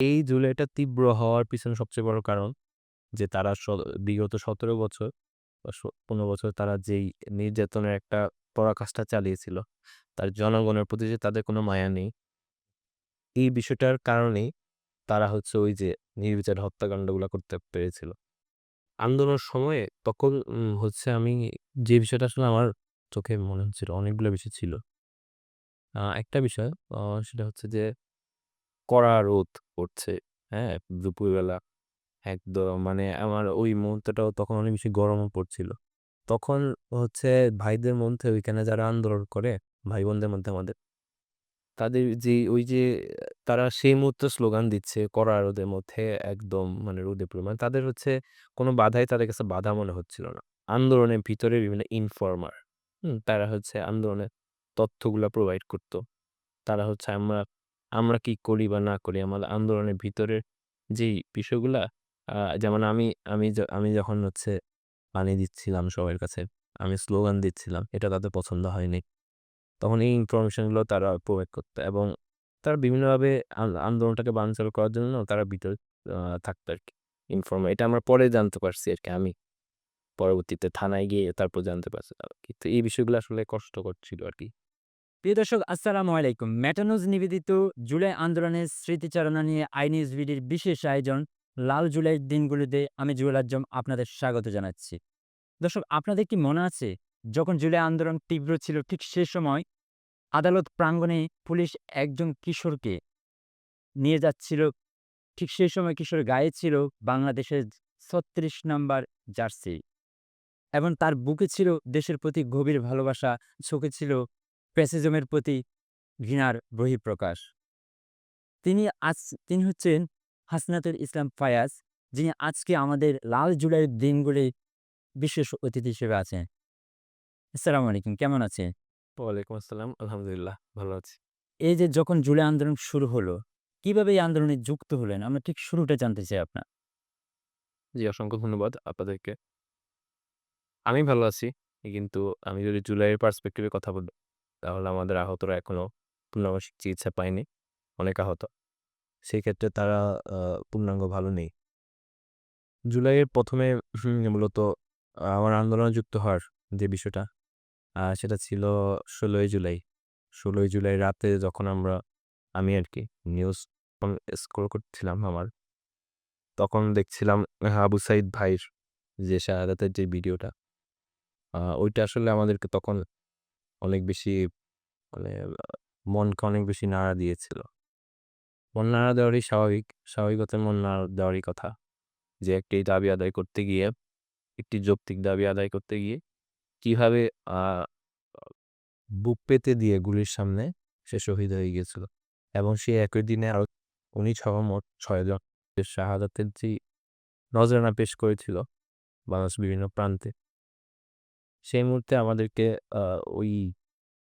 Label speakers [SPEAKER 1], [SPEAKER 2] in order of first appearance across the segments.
[SPEAKER 1] এই জুলাইটা তীব্র হওয়ার পিছনে সবচেয়ে বড় কারণ যে তারা বিগত ১৭ বছর বা ১৫ বছর তারা যেই নির্যাতনের একটা পরাকাষ্ঠা চালিয়েছিল, তার জনগণের প্রতি যে তাদের কোনো মায়া নেই। এই বিষয়টার কারণেই তারা হচ্ছে ওই যে নির্বিচার হত্যাকাণ্ডগুলো করতে পেরেছিল। আন্দোলনের সময়ে তখন হচ্ছে আমি যে বিষয়টা আসলে আমার চোখে মনে হচ্ছিল অনেকগুলো বিষয় ছিল। একটা বিষয় সেটা হচ্ছে যে কড়া রোদ পড়ছে, হ্যাঁ? দুপুরবেলা একদম মানে আমার ওই মুহূর্তটাও তখন অনেক বেশি গরমও পড়ছিল। তখন হচ্ছে ভাইদের মধ্যে ওইখানে যারা আন্দোলন করে, ভাই-বোনদের মধ্যে আমাদের, তাদের যে ওই যে তারা সেই মুহূর্তে স্লোগান দিচ্ছে কড়া রোদের মধ্যে একদম মানে রোদে পুরো মানে তাদের হচ্ছে কোনো বাধাই তাদের কাছে বাধা মনে হচ্ছিল না। আন্দোলনের ভিতরে বিভিন্ন ইনফর্মার, হুম? তারা হচ্ছে আন্দোলনের তথ্যগুলা প্রোভাইড করত। তারা হচ্ছে আমরা আমরা কি করি বা না করি আমাদের আন্দোলনের ভিতরের যেই বিষয়গুলা যেমন আমি আমি আমি যখন হচ্ছে পানি দিচ্ছিলাম সবার কাছে, আমি স্লোগান দিচ্ছিলাম, এটা তাদের পছন্দ হয়নি। তখন এই ইনফরমেশনগুলো তারা প্রোভাইড করত এবং তারা বিভিন্নভাবে আন আন্দোলনটাকে বানচাল করার জন্য তারা ভিতরে থাকতো আরকি। ইনফর্মার এটা আমরা পরে জানতে পারছি আরকি আমি। পরবর্তীতে থানায় গিয়ে তারপর জানতে পারছি আরকি। তো এই বিষয়গুলো আসলে কষ্টকর ছিল আরকি।
[SPEAKER 2] প্রিয় দর্শক, আসসালামু আলাইকুম। ম্যাটানোজ নিবেদিত জুলাই আন্দোলনের স্মৃতিচারণা নিয়ে আইনিজ ভিডির বিশেষ আয়োজন লাল জুলাইয়ের দিনগুলিতে আমি জুয়েল আজম আপনাদের স্বাগত জানাচ্ছি। দর্শক, আপনাদের কি মনে আছে, যখন জুলাই আন্দোলন তীব্র ছিল, ঠিক সে সময় আদালত প্রাঙ্গণে পুলিশ একজন কিশোরকে নিয়ে যাচ্ছিল, ঠিক সেই সময় কিশোর গায়ে ছিল বাংলাদেশের ছত্রিশ নম্বর জার্সি এবং তার বুকে ছিল দেশের প্রতি গভীর ভালোবাসা চোখে ছিল প্যাসিজমের প্রতি ঘৃণার বহিঃপ্রকাশ তিনি আজ তিনি হচ্ছেন হাসনাতুল ইসলাম ফায়াজ যিনি আজকে আমাদের লাল জুলাইয়ের দিনগুলি বিশেষ অতিথি হিসেবে আছেন আসসালামু আলাইকুম কেমন আছেন
[SPEAKER 1] ওয়ালাইকুম আসসালাম। আলহামদুলিল্লাহ ভালো আছি।
[SPEAKER 2] এই যে যখন জুলাই আন্দোলন শুরু হলো কীভাবে এই আন্দোলনে যুক্ত হলেন আমরা ঠিক শুরুটা জানতে চাই আপনার
[SPEAKER 1] জি, অসংখ্য ধন্যবাদ আপনাদেরকে। আমি ভালো আছি। কিন্তু আমি যদি জুলাইয়ের পার্সপেক্টিভ কথা বলি, তাহলে আমাদের আহতরা এখনও পূর্ণাঙ্গ চিকিৎসা পায়নি। অনেক আহত। সেক্ষেত্রে তারা পূর্ণাঙ্গ ভালো নেই। জুলাইয়ের প্রথমে মূলত আমার আন্দোলনে যুক্ত হওয়ার যে বিষয়টা, সেটা ছিল ১৬ই জুলাই। ১৬ই জুলাই রাতে যখন আমরা আমি আর কি নিউজ অন স্ক্রল করছিলাম আমার, তখন দেখছিলাম আবু সাঈদ ভাইয়ের যে শাহাদাতের যে ভিডিওটা, ওইটা আসলে আমাদেরকে তখন অনেক বেশি মানে মনকে অনেক বেশি নাড়া দিয়েছিল। মন নাড়া দেওয়ারই স্বাভাবিক। স্বাভাবিকতায় মন নাড়া দেওয়ারই কথা। যে একটি দাবি আদায় করতে গিয়ে, একটি যৌক্তিক দাবি আদায় করতে গিয়ে কীভাবে বুক পেতে দিয়ে গুলির সামনে সে শহীদ হয়ে গিয়েছিল। এবং সে একই দিনে আরও উনি সহ মোট ৬ জন শাহাদাতের যেই নজরানা পেশ করেছিল বাংলাদেশের বিভিন্ন প্রান্তে। সেই মুহূর্তে আমাদেরকে আ ওই,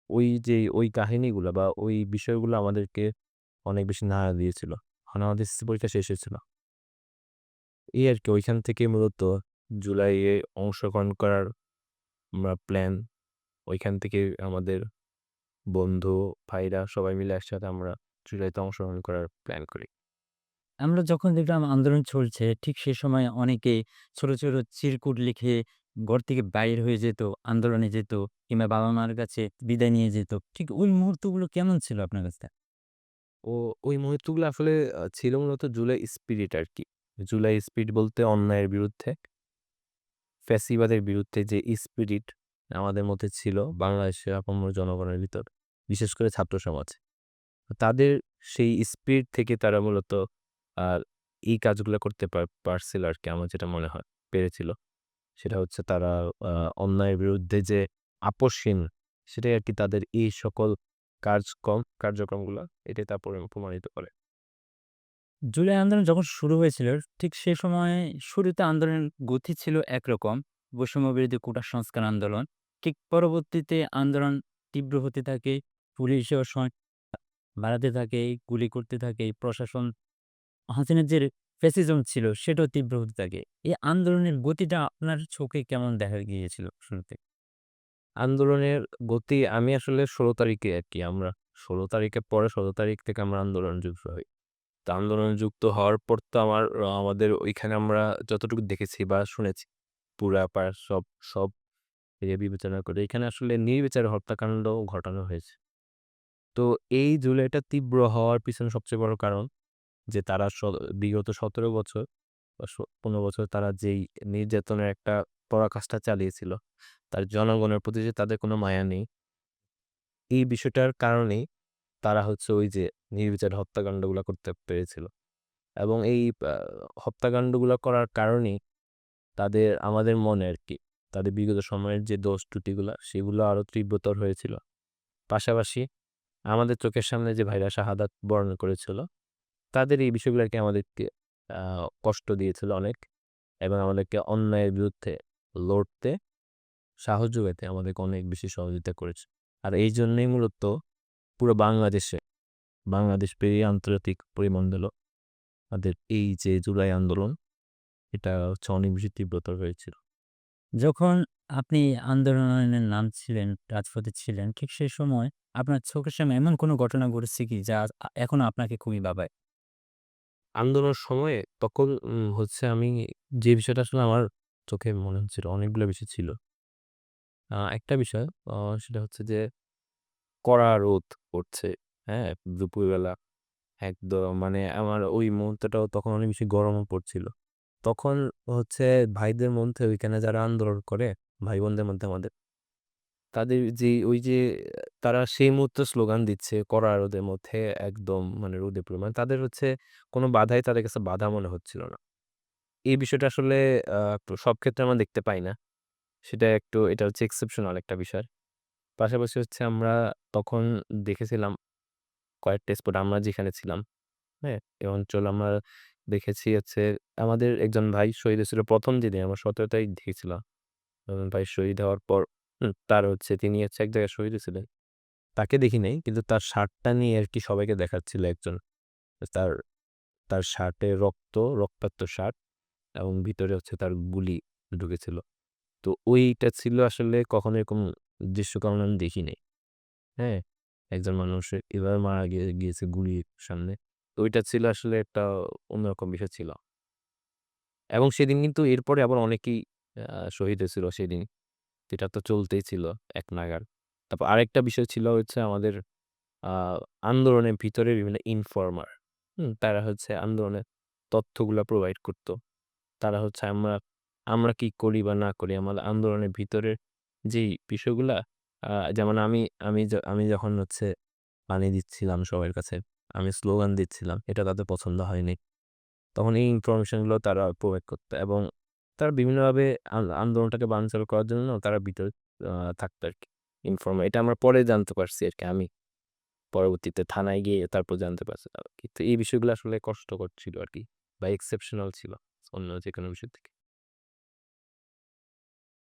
[SPEAKER 1] ওই যে ওই কাহিনীগুলা বা ওই বিষয়গুলো আমাদেরকে অনেক বেশি নাড়া দিয়েছিল। কারণ আমাদের এসএসসি পরীক্ষা শেষ হয়েছিল। এই আর কি ওইখান থেকে মূলত জুলাইয়ে অংশগ্রহণ করার আমরা প্ল্যান। ওইখান থেকে আমাদের বন্ধু, ভাইরা সবাই মিলে একসাথে আমরা জুলাইতে অংশগ্রহণ করার প্ল্যান করি।
[SPEAKER 2] আমরা যখন দেখলাম আন্দোলন চলছে ঠিক সে সময় অনেকে ছোট, ছোট চিরকুট লিখে ঘর থেকে বাইর হয়ে যেত, আন্দোলনে যেত কিংবা বাবা-মার কাছে বিদায় নিয়ে যেত। ঠিক ওই মুহূর্তগুলো কেমন ছিল আপনার কাছে?
[SPEAKER 1] ও ওই মুহূর্তগুলো আসলে ছিল মূলত জুলাই স্পিরিট আর কি জুলাই স্পিরিট বলতে অন্যায়ের বিরুদ্ধে, ফ্যাসিবাদের বিরুদ্ধে যে স্পিরিট আমাদের মধ্যে ছিল বাংলাদেশের আপামর জনগণের ভিতর, বিশেষ করে ছাত্র সমাজ। তাদের সেই স্পিরিট থেকে তারা মূলত আর এই কাজগুলো করতে পার আর কি আমার যেটা মনে হয় পেরেছিল। সেটা হচ্ছে তারা অন্যায়ের বিরুদ্ধে যে আপোষহীন সেটাই আর কি তাদের এই সকল কাজকম, কার্যক্রমগুলা, এটাই তা পরি প্রমাণিত করে।
[SPEAKER 2] জুলাই আন্দোলন যখন শুরু হয়েছিল, ঠিক সে সময় শুরুতে আন্দোলনের গতি ছিল একরকম, বৈষম্য বিরোধী কোটা সংস্কার আন্দোলন ঠিক পরবর্তীতে আন্দোলন তীব্র হতে থাকে পুলিশেও বাড়াতে থাকে, গুলি করতে থাকে, প্রশাসন হাসিনের যে ফ্যাসিজম ছিল, সেটাও তীব্র হতে থাকে এই আন্দোলনের গতিটা আপনার চোখে কেমন দেখা গিয়েছিল শুরুতে
[SPEAKER 1] আন্দোলনের গতি আমি আসলে ১৬ তারিখে আর কি আমরা ১৬ তারিখের পরে ষোলো তারিখ থেকে আমরা আন্দোলন যুক্ত হই। তো আন্দোলনে যুক্ত হওয়ার পর তো আমার আমাদের ওইখানে আমরা যতটুকু দেখেছি বা শুনেছি, পুরা পাড়ার সব সব বিবেচনা করে এখানে আসলে নির্বিচারে হত্যাকাণ্ড ঘটানো হয়েছে। তো এই জুলাইটা তীব্র হওয়ার পিছনে সবচেয়ে বড় কারণ যে তারা বিগত ১৭ বছর বা ১৫ বছর তারা যেই নির্যাতনের একটা পরাকাষ্ঠা চালিয়েছিল, তার জনগণের প্রতি যে তাদের কোনো মায়া নেই। এই বিষয়টার কারণেই তারা হচ্ছে ওই যে নির্বিচারে হত্যাকাণ্ডগুলা করতে পেরেছিল। এবং এই হত্যাকাণ্ডগুলা করার কারণেই তাদের আমাদের মনে আর কি তাদের বিগত সময়ের যে দোষ ত্রুটিগুলা সেগুলো আরও তীব্রতর হয়েছিল। পাশাপাশি আমাদের চোখের সামনে যে ভাইরা শাহাদাত বরণ করেছিল, তাদের এই বিষয়গুলো আরকি আমাদেরকে কষ্ট দিয়েছিল অনেক এবং আমাদেরকে অন্যায়ের বিরুদ্ধে লড়তে সাহস যোগাইতে আমাদেরকে অনেক বেশি সহযোগিতা করেছে। আর এইজন্যই মূলত পুরো বাংলাদেশে, বাংলাদেশ পেরিয়ে আন্তর্জাতিক পরিমণ্ডল তাদের এই যে জুলাই আন্দোলন, এটা হচ্ছে অনেক বেশি তীব্রতর হয়েছিল।
[SPEAKER 2] যখন আপনি আন্দোলনের নাম ছিলেন রাজপথে ছিলেন, ঠিক সেই সময় আপনার চোখের সামনে এমন কোনো ঘটনা ঘটেছে কি যা আ এখনও আপনাকে খুবই ভাবায়?
[SPEAKER 1] আন্দোলনের সময়ে তখন হচ্ছে আমি যে বিষয়টা আসলে আমার চোখে মনে হচ্ছিল অনেকগুলো বিষয় ছিল। একটা বিষয় সেটা হচ্ছে যে কড়া রোদ পড়ছে, হ্যাঁ? দুপুরবেলা একদম মানে আমার ওই মুহূর্তটাও তখন অনেক বেশি গরমও পড়ছিল। তখন হচ্ছে ভাইদের মধ্যে ওইখানে যারা আন্দোলন করে, ভাই-বোনদের মধ্যে আমাদের তাদের যে ওই যে তারা সেই মুহূর্তে স্লোগান দিচ্ছে কড়া রোদের মধ্যে একদম মানে রোদে পুরো মানে তাদের হচ্ছে কোনো বাধাই তাদের কাছে বাধা মনে হচ্ছিল না। এই বিষয়টা আসলে সব ক্ষেত্রে আমরা দেখতে পাই না। সেটা একটু এটা হচ্ছে এক্সেপশনাল একটা বিষয়। পাশাপাশি হচ্ছে আমরা তখন দেখেছিলাম কয়েকটা স্পট আমরা যেখানে ছিলাম, হ্যাঁ? এই অঞ্চল আমরা দেখেছি হচ্ছে আমাদের একজন ভাই শহীদ হয়েছিল প্রথম যেদিন আমরা ১৭ তারিখ দেখেছিলাম। ভাই শহীদ হওয়ার পর তার হচ্ছে তিনি হচ্ছে এক জায়গায় শহীদ হয়েছিলেন। তাকে দেখি নাই কিন্তু তার শার্টটা নিয়ে আরকি সবাইকে দেখাচ্ছিল একজন। তার তার শার্টে রক্ত, রক্তাক্ত শার্ট এবং ভিতরে হচ্ছে তার গুলি ঢুকেছিল। তো ওইটা ছিল আসলে কখনো এরকম দৃশ্য কখনো আমি দেখি নাই। হ্যাঁ? একজন মানুষ এভাবে মারা গিয়ে গিয়েছে গুলির সামনে। তো ওইটা ছিল আসলে একটা অন্যরকম বিষয় ছিল। এবং সেদিন কিন্তু এরপরে আবার অনেকেই শহীদ হয়েছিল সেদিন। এটা তো চলতেই ছিল এক নাগাড়। তারপর আরেকটা বিষয় ছিল হচ্ছে আমাদের আন্দোলনের ভিতরে বিভিন্ন ইনফর্মার? তারা হচ্ছে আন্দোলনের তথ্যগুলা প্রোভাইড করত। তারা হচ্ছে আমরা আমরা কি করি বা না করি আমাদের আন্দোলনের ভিতরের যেই বিষয়গুলা যেমন আমি আমি য আমি যখন হচ্ছে পানি দিচ্ছিলাম সবার কাছে, আমি স্লোগান দিচ্ছিলাম, এটা তাদের পছন্দ হয়নি। তখন এই ইনফরমেশনগুলো তারা প্রোভাইড করত এবং তারা বিভিন্নভাবে আন, আন্দোলনটাকে বানচাল করার জন্য তারা ভিতরে থাকতো আর কি ইনফর্ম এটা আমরা পরে জানতে পারছি আর কি আমি। পরবর্তীতে থানায় গিয়ে তারপর জানতে পারছি কিন্তু তো এই বিষয়গুলো আসলে কষ্টকর ছিল আর কি বা এক্সেপশনাল ছিল অন্য যে কোনো বিষয় থেকে।